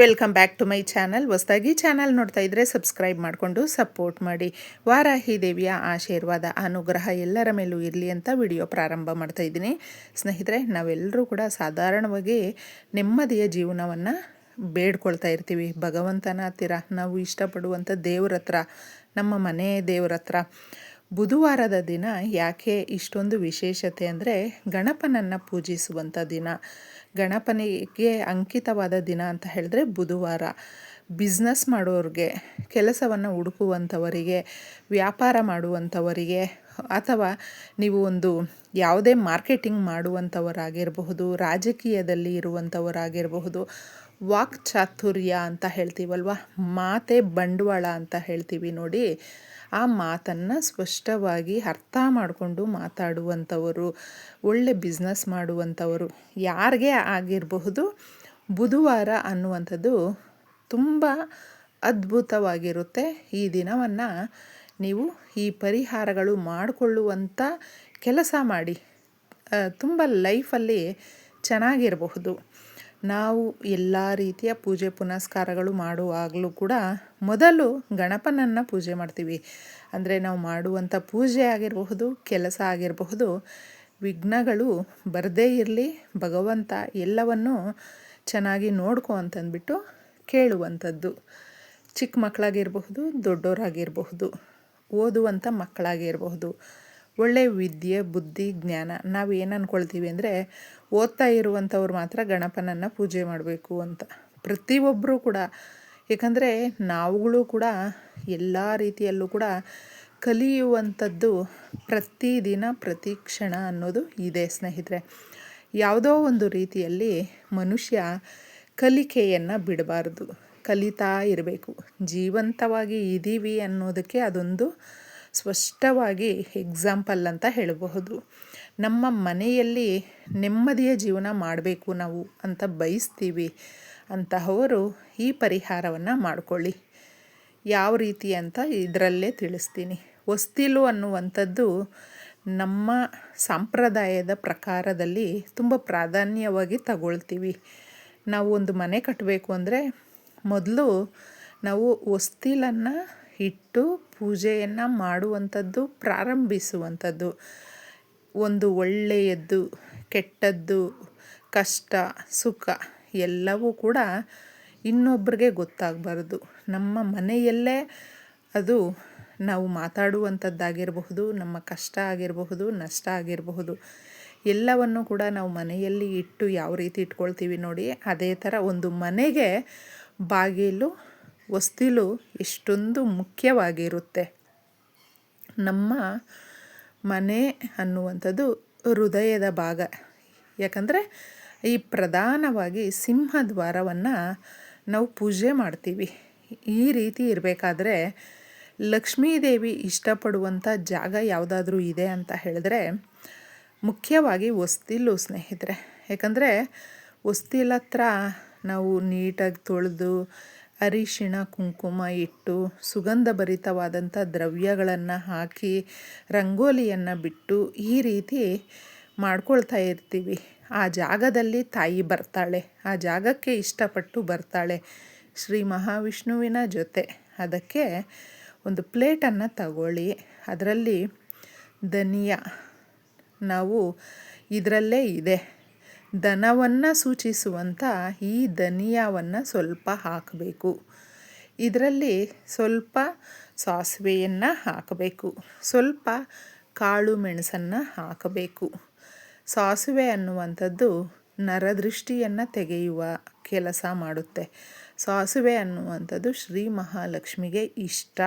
Welcome back to my channel. ಹೊಸದಾಗಿ channel ನೋಡ್ತಾ ಇದ್ದರೆ ಸಬ್ಸ್ಕ್ರೈಬ್ ಮಾಡಿಕೊಂಡು ಸಪೋರ್ಟ್ ಮಾಡಿ. ವಾರಾಹಿ ದೇವಿಯ ಆಶೀರ್ವಾದ, ಅನುಗ್ರಹ ಎಲ್ಲರ ಮೇಲೂ ಇರಲಿ ಅಂತ ವಿಡಿಯೋ ಪ್ರಾರಂಭ ಮಾಡ್ತಾ ಇದ್ದೀನಿ. ಸ್ನೇಹಿತರೆ, ನಾವೆಲ್ಲರೂ ಕೂಡ ಸಾಧಾರಣವಾಗಿ ನೆಮ್ಮದಿಯ ಜೀವನವನ್ನು ಬೇಡ್ಕೊಳ್ತಾ ಇರ್ತೀವಿ. ಭಗವಂತನ ಹತ್ತಿರ, ನಾವು ಇಷ್ಟಪಡುವಂಥ ದೇವ್ರ ಹತ್ರ, ನಮ್ಮ ಮನೆ ದೇವ್ರ ಹತ್ರ. ಬುಧವಾರದ ದಿನ ಯಾಕೆ ಇಷ್ಟೊಂದು ವಿಶೇಷತೆ ಅಂದರೆ ಗಣಪನನ್ನು ಪೂಜಿಸುವಂಥ ದಿನ. ಗಣಪನಿಗೆ ಅಂಕಿತವಾದ ದಿನ ಅಂತ ಹೇಳಿದ್ರೆ ಬುಧವಾರ. ಬಿಸ್ನೆಸ್ ಮಾಡೋರಿಗೆ ಕೆಲಸವನ್ನು ಹುಡುಕುವಂಥವರಿಗೆ ವ್ಯಾಪಾರ ಮಾಡುವಂಥವರಿಗೆ ಅಥವಾ ನೀವು ಒಂದು ಯಾವುದೇ ಮಾರ್ಕೆಟಿಂಗ್ ಮಾಡುವಂಥವರಾಗಿರಬಹುದು, ರಾಜಕೀಯದಲ್ಲಿ ಇರುವಂಥವರಾಗಿರಬಹುದು, ವಾಕ್ ಚಾತುರ್ಯ ಅಂತ ಹೇಳ್ತೀವಲ್ವ, ಮಾತೆ ಬಂಡವಾಳ ಅಂತ ಹೇಳ್ತೀವಿ ನೋಡಿ, ಆ ಮಾತನ್ನು ಸ್ಪಷ್ಟವಾಗಿ ಅರ್ಥ ಮಾಡಿಕೊಂಡು ಮಾತಾಡುವಂಥವರು, ಒಳ್ಳೆ ಬಿಸ್ನೆಸ್ ಮಾಡುವಂಥವರು ಯಾರಿಗೆ ಆಗಿರಬಹುದು, ಬುಧವಾರ ಅನ್ನುವಂಥದ್ದು ತುಂಬ ಅದ್ಭುತವಾಗಿರುತ್ತೆ ಈ ದಿನವನ್ನು ನೀವು ಈ ಪರಿಹಾರಗಳು ಮಾಡಿಕೊಳ್ಳುವಂಥ ಕೆಲಸ ಮಾಡಿ. ತುಂಬ ಲೈಫಲ್ಲಿ ಚೆನ್ನಾಗಿರಬಹುದು. ನಾವು ಎಲ್ಲ ರೀತಿಯ ಪೂಜೆ ಪುನಸ್ಕಾರಗಳು ಮಾಡುವಾಗಲೂ ಕೂಡ ಮೊದಲು ಗಣಪನನ್ನು ಪೂಜೆ ಮಾಡ್ತೀವಿ. ಅಂದರೆ ನಾವು ಮಾಡುವಂಥ ಪೂಜೆ ಆಗಿರಬಹುದು, ಕೆಲಸ ಆಗಿರಬಹುದು, ವಿಘ್ನಗಳು ಬರದೇ ಇರಲಿ, ಭಗವಂತ ಎಲ್ಲವನ್ನು ಚೆನ್ನಾಗಿ ನೋಡ್ಕೊ ಅಂತಂದ್ಬಿಟ್ಟು ಕೇಳುವಂಥದ್ದು. ಚಿಕ್ಕ ಮಕ್ಕಳಾಗಿರಬಹುದು ದೊಡ್ಡವರಾಗಿರಬಹುದು ಓದುವಂಥ ಮಕ್ಕಳಾಗಿರಬಹುದು. ಒಳ್ಳೆಯ ವಿದ್ಯೆ, ಬುದ್ಧಿ, ಜ್ಞಾನ ನಾವು ಏನು ಅಂದ್ಕೊಳ್ತೀವಿ ಅಂದರೆ ಓದ್ತಾ ಇರುವಂಥವ್ರು ಮಾತ್ರ ಗಣಪನನ್ನು ಪೂಜೆ ಮಾಡಬೇಕು ಅಂತ. ಪ್ರತಿಯೊಬ್ಬರೂ ಕೂಡ. ಏಕೆಂದರೆ ನಾವುಗಳು ಕೂಡ ಎಲ್ಲ ರೀತಿಯಲ್ಲೂ ಕೂಡ ಕಲಿಯುವಂಥದ್ದು ಪ್ರತಿದಿನ, ಪ್ರತಿ ಕ್ಷಣ ಅನ್ನೋದು ಇದೆ ಸ್ನೇಹಿತರೆ. ಯಾವುದೋ ಒಂದು ರೀತಿಯಲ್ಲಿ ಮನುಷ್ಯ ಕಲಿಕೆಯನ್ನು ಬಿಡಬಾರ್ದು. ಕಲಿತಾ ಇರಬೇಕು. ಜೀವಂತವಾಗಿ ಇದ್ದೀವಿ ಅನ್ನೋದಕ್ಕೆ ಅದೊಂದು ಸ್ಪಷ್ಟವಾಗಿ ಎಕ್ಸಾಂಪಲ್ ಅಂತ ಹೇಳಬಹುದು. ನಮ್ಮ ಮನೆಯಲ್ಲಿ ನೆಮ್ಮದಿಯ ಜೀವನ ಮಾಡಬೇಕು ನಾವು ಅಂತ ಬಯಸ್ತೀವಿ ಅಂತಹವರು ಈ ಪರಿಹಾರವನ್ನು ಮಾಡಿಕೊಳ್ಳಿ. ಯಾವ ರೀತಿ ಅಂತ ಇದರಲ್ಲೇ ತಿಳಿಸ್ತೀನಿ. ಹೊಸ್ತಿಲು ಅನ್ನುವಂಥದ್ದು ನಮ್ಮ ಸಂಪ್ರದಾಯದ ಪ್ರಕಾರದಲ್ಲಿ ತುಂಬ ಪ್ರಾಧಾನ್ಯವಾಗಿ ತಗೊಳ್ತೀವಿ. ನಾವು ಒಂದು ಮನೆ ಕಟ್ಟಬೇಕು ಅಂದರೆ ಮೊದಲು ನಾವು ಹೊಸ್ತಿಲನ್ನು ಇಟ್ಟು ಪೂಜೆಯನ್ನು ಮಾಡುವಂಥದ್ದು, ಪ್ರಾರಂಭಿಸುವಂಥದ್ದು. ಒಂದು ಒಳ್ಳೆಯದ್ದು, ಕೆಟ್ಟದ್ದು, ಕಷ್ಟ, ಸುಖ ಎಲ್ಲವೂ ಕೂಡ ಇನ್ನೊಬ್ಬರಿಗೆ ಗೊತ್ತಾಗಬಾರ್ದು. ನಮ್ಮ ಮನೆಯಲ್ಲೇ ಅದು ನಾವು ಮಾತಾಡುವಂಥದ್ದಾಗಿರಬಹುದು, ನಮ್ಮ ಕಷ್ಟ ಆಗಿರಬಹುದು, ನಷ್ಟ ಆಗಿರಬಹುದು. ಎಲ್ಲವನ್ನು ಕೂಡ ನಾವು ಮನೆಯಲ್ಲಿ ಇಟ್ಟು ಯಾವ ರೀತಿ ಇಟ್ಕೊಳ್ತೀವಿ ನೋಡಿ, ಅದೇ ಥರ ಒಂದು ಮನೆಗೆ ಬಾಗಿಲು, ಹೊಸ್ತಿಲು ಎಷ್ಟೊಂದು ಮುಖ್ಯವಾಗಿರುತ್ತೆ. ನಮ್ಮ ಮನೆ ಅನ್ನುವಂಥದ್ದು ಹೃದಯದ ಭಾಗ. ಯಾಕಂದರೆ ಈ ಪ್ರಧಾನವಾಗಿ ಸಿಂಹದ್ವಾರವನ್ನು ನಾವು ಪೂಜೆ ಮಾಡ್ತೀವಿ. ಈ ರೀತಿ ಇರಬೇಕಾದ್ರೆ ಲಕ್ಷ್ಮೀದೇವಿ ಇಷ್ಟಪಡುವಂಥ ಜಾಗ ಯಾವುದಾದ್ರೂ ಇದೆ ಅಂತ ಹೇಳಿದ್ರೆ ಮುಖ್ಯವಾಗಿ ಹೊಸ್ತಿಲು ಸ್ನೇಹಿತರೆ. ಯಾಕಂದರೆ ಹೊಸ್ತಿಲ ಹತ್ರ ನಾವು ನೀಟಾಗಿ ತೊಳೆದು ಅರಿಶಿಣ, ಕುಂಕುಮ ಇಟ್ಟು ಸುಗಂಧ ಭರಿತವಾದಂಥ ದ್ರವ್ಯಗಳನ್ನು ಹಾಕಿ ರಂಗೋಲಿಯನ್ನು ಬಿಟ್ಟು ಈ ರೀತಿ ಮಾಡ್ಕೊಳ್ತಾ ಇರ್ತೀವಿ. ಆ ಜಾಗದಲ್ಲಿ ತಾಯಿ ಬರ್ತಾಳೆ. ಆ ಜಾಗಕ್ಕೆ ಇಷ್ಟಪಟ್ಟು ಬರ್ತಾಳೆ ಶ್ರೀ ಮಹಾವಿಷ್ಣುವಿನ ಜೊತೆ. ಅದಕ್ಕೆ ಒಂದು ಪ್ಲೇಟನ್ನು ತಗೊಳ್ಳಿ. ಅದರಲ್ಲಿ ಧನಿಯಾ, ನಾವು ಇದರಲ್ಲೇ ಇದೆ. ದನವನ್ನು ಸೂಚಿಸುವಂಥ ಈ ಧನಿಯಾವನ್ನು ಸ್ವಲ್ಪ ಹಾಕಬೇಕು. ಇದರಲ್ಲಿ ಸ್ವಲ್ಪ ಸಾಸಿವೆಯನ್ನು ಹಾಕಬೇಕು. ಸ್ವಲ್ಪ ಕಾಳು ಮೆಣಸನ್ನು ಹಾಕಬೇಕು. ಸಾಸಿವೆ ಅನ್ನುವಂಥದ್ದು ನರದೃಷ್ಟಿಯನ್ನು ತೆಗೆಯುವ ಕೆಲಸ ಮಾಡುತ್ತೆ. ಸಾಸಿವೆ ಅನ್ನುವಂಥದ್ದು ಶ್ರೀ ಮಹಾಲಕ್ಷ್ಮಿಗೆ ಇಷ್ಟ.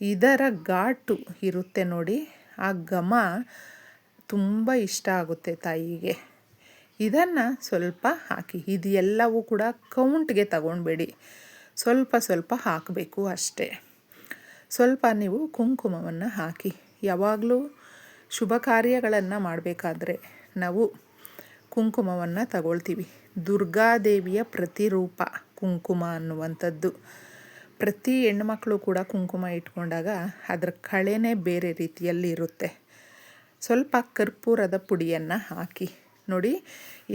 ಇದರ ಘಾಟು ಇರುತ್ತೆ ನೋಡಿ. ಆ ಘಮ ತುಂಬ ಇಷ್ಟ ಆಗುತ್ತೆ ತಾಯಿಗೆ. ಇದನ್ನು ಸ್ವಲ್ಪ ಹಾಕಿ ಇದು ಎಲ್ಲವೂ ಕೂಡ ಕೌಂಟ್ಗೆ ತಗೊಳ್ಬೇಡಿ ಸ್ವಲ್ಪ ಸ್ವಲ್ಪ ಹಾಕಬೇಕು ಅಷ್ಟೇ. ಸ್ವಲ್ಪ ನೀವು ಕುಂಕುಮವನ್ನು ಹಾಕಿ, ಯಾವಾಗಲೂ ಶುಭ ಕಾರ್ಯಗಳನ್ನು ಮಾಡಬೇಕಾದ್ರೆ ನಾವು ಕುಂಕುಮವನ್ನು ತಗೊಳ್ತೀವಿ. ದುರ್ಗಾದೇವಿಯ ಪ್ರತಿರೂಪ ಕುಂಕುಮ ಅನ್ನುವಂಥದ್ದು. ಪ್ರತಿ ಹೆಣ್ಮಕ್ಳು ಕೂಡ ಕುಂಕುಮ ಇಟ್ಕೊಂಡಾಗ ಅದರ ಕಳೆನೇ ಬೇರೆ ರೀತಿಯಲ್ಲಿ ಇರುತ್ತೆ ಸ್ವಲ್ಪ ಕರ್ಪೂರದ ಪುಡಿಯನ್ನು ಹಾಕಿ ನೋಡಿ,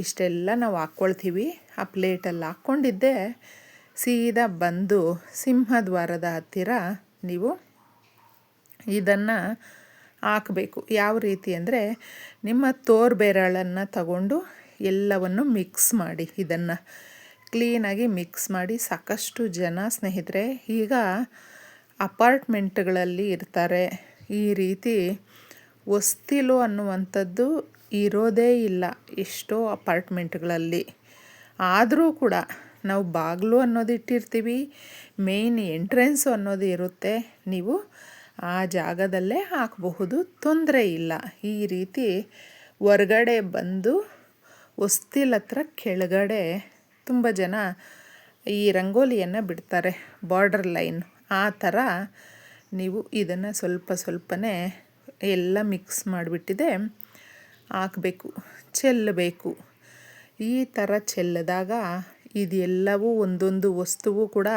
ಇಷ್ಟೆಲ್ಲ ನಾವು ಹಾಕ್ಕೊಳ್ತೀವಿ ಆ ಪ್ಲೇಟಲ್ಲಿ ಹಾಕ್ಕೊಂಡಿದ್ದೆ ಸೀದಾ ಬಂದು ಸಿಂಹದ್ವಾರದ ಹತ್ತಿರ ನೀವು ಇದನ್ನು ಹಾಕಬೇಕು. ಯಾವ ರೀತಿ ಅಂದರೆ, ನಿಮ್ಮ ತೋರ್ಬೆರಳನ್ನು ತಗೊಂಡು ಎಲ್ಲವನ್ನು ಮಿಕ್ಸ್ ಮಾಡಿ ಇದನ್ನು. ಕ್ಲೀನಾಗಿ ಮಿಕ್ಸ್ ಮಾಡಿ ಸಾಕಷ್ಟು ಜನ ಸ್ನೇಹಿತರೆ, ಈಗ ಅಪಾರ್ಟ್ಮೆಂಟ್ಗಳಲ್ಲಿ ಇರ್ತಾರೆ. ಈ ರೀತಿ ಹೊಸ್ತಿಲು ಅನ್ನುವಂಥದ್ದು ಇರೋದೇ ಇಲ್ಲ ಎಷ್ಟೋ ಅಪಾರ್ಟ್ಮೆಂಟ್ಗಳಲ್ಲಿ. ಆದರೂ ಕೂಡ ನಾವು ಬಾಗಿಲು ಅನ್ನೋದು ಇಟ್ಟಿರ್ತೀವಿ ಮೇಯ್ನ್ ಎಂಟ್ರೆನ್ಸು ಅನ್ನೋದು ಇರುತ್ತೆ. ನೀವು ಆ ಜಾಗದಲ್ಲೇ ಹಾಕಬಹುದು, ತೊಂದರೆ ಇಲ್ಲ. ಈ ರೀತಿ ಹೊರ್ಗಡೆ ಬಂದು ಹೊಸ್ತಿಲ್ ಹತ್ರ ಕೆಳಗಡೆ ತುಂಬ ಜನ ಈ ರಂಗೋಲಿಯನ್ನು ಬಿಡ್ತಾರೆ, ಬಾರ್ಡರ್ ಲೈನ್. ಆ ಥರ ನೀವು ಇದನ್ನು ಸ್ವಲ್ಪ ಸ್ವಲ್ಪನೇ ಎಲ್ಲ ಮಿಕ್ಸ್ ಮಾಡಿಬಿಟ್ಟಿದೆ. ಹಾಕಬೇಕು. ಚೆಲ್ಲಬೇಕು. ಈ ಥರ ಚೆಲ್ಲಿದಾಗ ಇದೆಲ್ಲವೂ ಒಂದೊಂದು ವಸ್ತುವು ಕೂಡ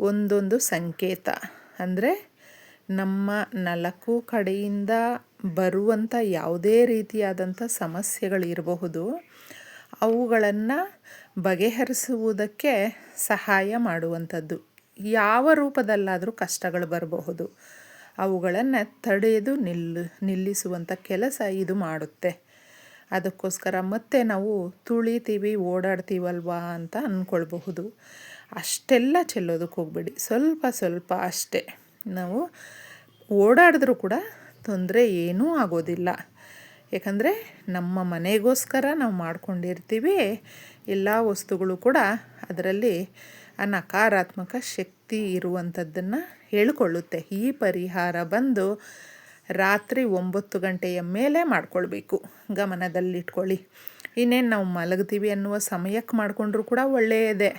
ಒಂದೊಂದು ಸಂಕೇತ. ಅಂದರೆ ನಮ್ಮ ನಾಲ್ಕು ಕಡೆಯಿಂದ ಬರುವಂಥ ಯಾವುದೇ ರೀತಿಯಾದಂಥ ಸಮಸ್ಯೆಗಳಿರಬಹುದು. ಅವುಗಳನ್ನು ಬಗೆಹರಿಸುವುದಕ್ಕೆ ಸಹಾಯ ಮಾಡುವಂಥದ್ದು. ಯಾವ ರೂಪದಲ್ಲಾದರೂ ಕಷ್ಟಗಳು ಬರಬಹುದು. ಅವುಗಳನ್ನು ತಡೆದು ನಿಲ್ಲು ನಿಲ್ಲಿಸುವಂಥ ಕೆಲಸ ಇದು ಮಾಡುತ್ತೆ. ಅದಕ್ಕೋಸ್ಕರ ಮತ್ತೆ ನಾವು ತುಳಿತೀವಿ, ಓಡಾಡ್ತೀವಲ್ವಾ ಅಂತ ಅಂದ್ಕೊಳ್ಬಹುದು ಅಷ್ಟೆಲ್ಲ ಚೆಲ್ಲೋದಕ್ಕೆ ಹೋಗ್ಬೇಡಿ. ಸ್ವಲ್ಪ ಸ್ವಲ್ಪ ಅಷ್ಟೇ. ನಾವು ಓಡಾಡಿದ್ರೂ ಕೂಡ ತೊಂದರೆ ಏನೂ ಆಗೋದಿಲ್ಲ. ಯಾಕಂದರೆ ನಮ್ಮ ಮನೆಗೋಸ್ಕರ ನಾವು ಮಾಡ್ಕೊಂಡಿರ್ತೀವಿ. ಎಲ್ಲ ವಸ್ತುಗಳು ಕೂಡ ಅದರಲ್ಲಿ ಆ ನಕಾರಾತ್ಮಕ ಶಕ್ತಿ ಇರುವಂಥದ್ದನ್ನು ಹೇಳಿಕೊಳ್ಳುತ್ತೆ. ಈ ಪರಿಹಾರ ಬಂದು ರಾತ್ರಿ ಒಂಬತ್ತು ಗಂಟೆಯ ಮೇಲೆ ಮಾಡ್ಕೊಳ್ಬೇಕು. ಗಮನದಲ್ಲಿಟ್ಕೊಳ್ಳಿ. ಇನ್ನೇನು ನಾವು ಮಲಗ್ತೀವಿ ಅನ್ನುವ ಸಮಯಕ್ಕೆ ಮಾಡಿಕೊಂಡ್ರೂ ಕೂಡ ಒಳ್ಳೆಯದೇ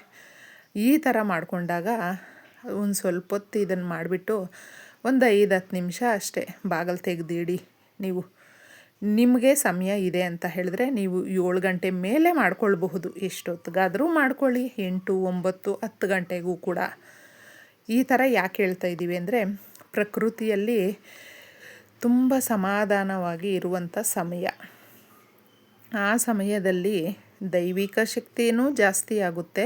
ಈ ಥರ ಮಾಡಿಕೊಂಡಾಗ ಒಂದು ಸ್ವಲ್ಪ ಹೊತ್ತು ಇದನ್ನು ಮಾಡಿಬಿಟ್ಟು ಒಂದು ಐದು ಹತ್ತು ನಿಮಿಷ ಅಷ್ಟೇ ಬಾಗಿಲು ತೆಗೆದಿಡಿ ನೀವು. ನಿಮಗೆ ಸಮಯ ಇದೆ ಅಂತ ಹೇಳಿದ್ರೆ ನೀವು ಏಳು ಗಂಟೆ ಮೇಲೆ ಮಾಡ್ಕೊಳ್ಬಹುದು. ಎಷ್ಟೊತ್ತಿಗಾದರೂ ಮಾಡ್ಕೊಳ್ಳಿ. ಎಂಟು, ಒಂಬತ್ತು, ಹತ್ತು ಗಂಟೆಗೂ ಕೂಡ. ಈ ಥರ ಯಾಕೆ ಹೇಳ್ತಾ ಇದ್ದೀವಿ ಅಂದರೆ ಪ್ರಕೃತಿಯಲ್ಲಿ ತುಂಬ ಸಮಾಧಾನವಾಗಿ ಇರುವಂಥ ಸಮಯ. ಆ ಸಮಯದಲ್ಲಿ ದೈವಿಕ ಶಕ್ತಿಯೂ ಜಾಸ್ತಿ ಆಗುತ್ತೆ.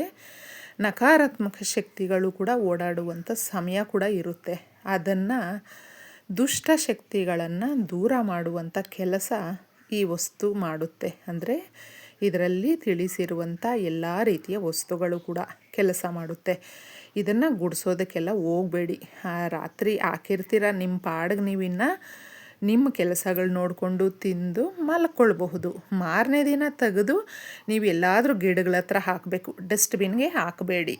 ನಕಾರಾತ್ಮಕ ಶಕ್ತಿಗಳು ಕೂಡ ಓಡಾಡುವಂಥ ಸಮಯ ಕೂಡ ಇರುತ್ತೆ. ಅದನ್ನು ದುಷ್ಟ ಶಕ್ತಿಗಳನ್ನು ದೂರ ಮಾಡುವಂಥ ಕೆಲಸ ಈ ವಸ್ತು ಮಾಡುತ್ತೆ. ಅಂದರೆ ಇದರಲ್ಲಿ ತಿಳಿಸಿರುವಂಥ ಎಲ್ಲ ರೀತಿಯ ವಸ್ತುಗಳು ಕೂಡ ಕೆಲಸ ಮಾಡುತ್ತೆ. ಇದನ್ನು ಗುಡಿಸೋದಕ್ಕೆಲ್ಲ ಹೋಗಬೇಡಿ. ರಾತ್ರಿ ಹಾಕಿರ್ತೀರ ನಿಮ್ಮ ಪಾಡಿಗೆ ನೀವಿನ್ನು ನಿಮ್ಮ ಕೆಲಸಗಳು ನೋಡಿಕೊಂಡು ತಿಂದು ಮಲ್ಕೊಳ್ಬಹುದು. ಮಾರನೇ ದಿನ ತೆಗೆದು ನೀವು ಎಲ್ಲಾದರೂ ಗಿಡಗಳ ಹತ್ರ ಹಾಕಬೇಕು, ಡಸ್ಟ್ಬಿನ್ಗೆ ಹಾಕಬೇಡಿ.